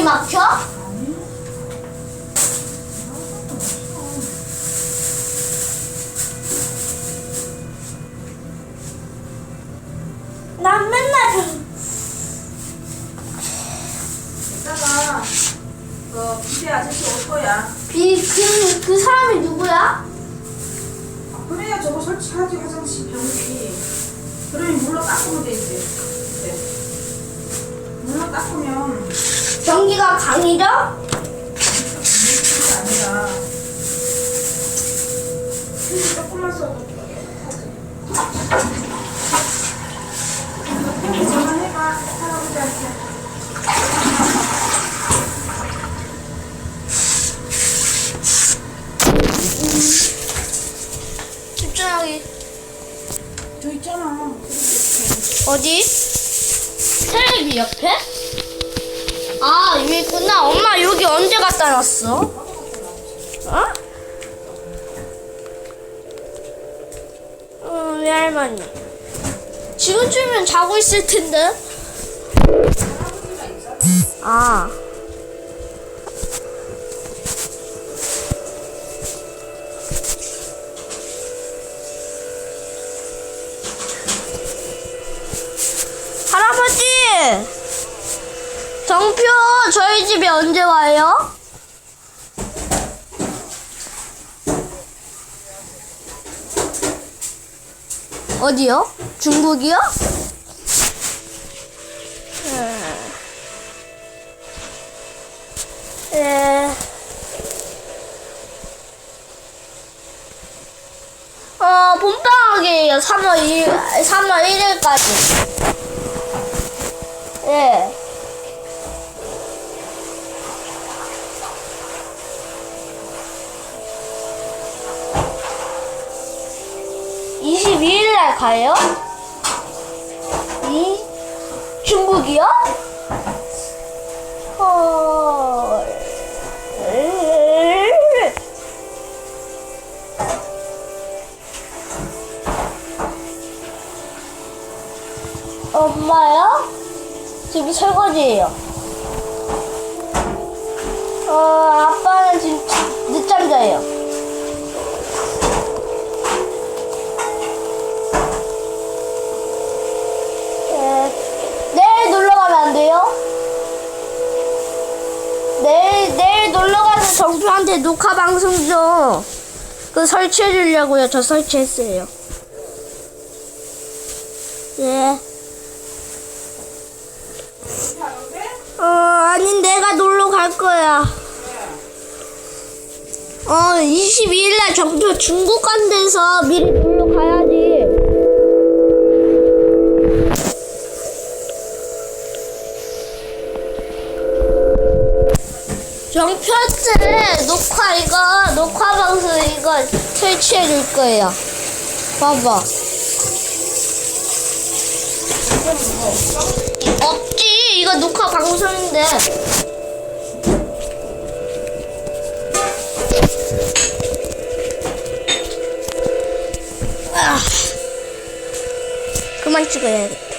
전기 막혀? 난 맨날 전- 이따가 그 비대 아저씨 올 거야. 비, 그, 그 사람이 누구야? 아, 그래야 저거 설치하지 화장실 변기. 그러면 물로 닦으면 되지. 네. 물로 닦으면 전기가 강해져? 물이 아니라 휴지 조금만 써도 깨끗하지. 전화해봐 할아버지한테. 집중하기. 저 있잖아. 어디? 테레비 옆에? 아, 여기 있구나. 엄마 여기 언제 갖다 놨어? 어? 어, 외할머니. 지금쯤이면 자고 있을 텐데. 아. 할아버지! 정표, 저희 집에 언제 와요? 어디요? 중국이요? 네. 어, 봄방학이에요. 3월 1일, 3월 1일까지. (22일) 날 가요? 이 중국이요? 헐. 엄마요? 집이 설거지예요. 어, 아빠는 지금 늦잠 자요. 네, 내일 놀러 가면 안 돼요? 내일, 내일 놀러 가서 정표한테 녹화 방송 좀, 그 설치해 주려고요. 저 설치했어요. 예. 어, 아니, 내가 놀러 갈 거야. 어, 22일 날 정표 중국 간 데서 미리 놀러 가야지. 때 녹화 이거, 녹화 방송 이거 설치해 줄 거예요. 봐봐. 없지, 이거 녹화 방송인데. 아. 그만 찍어야겠다.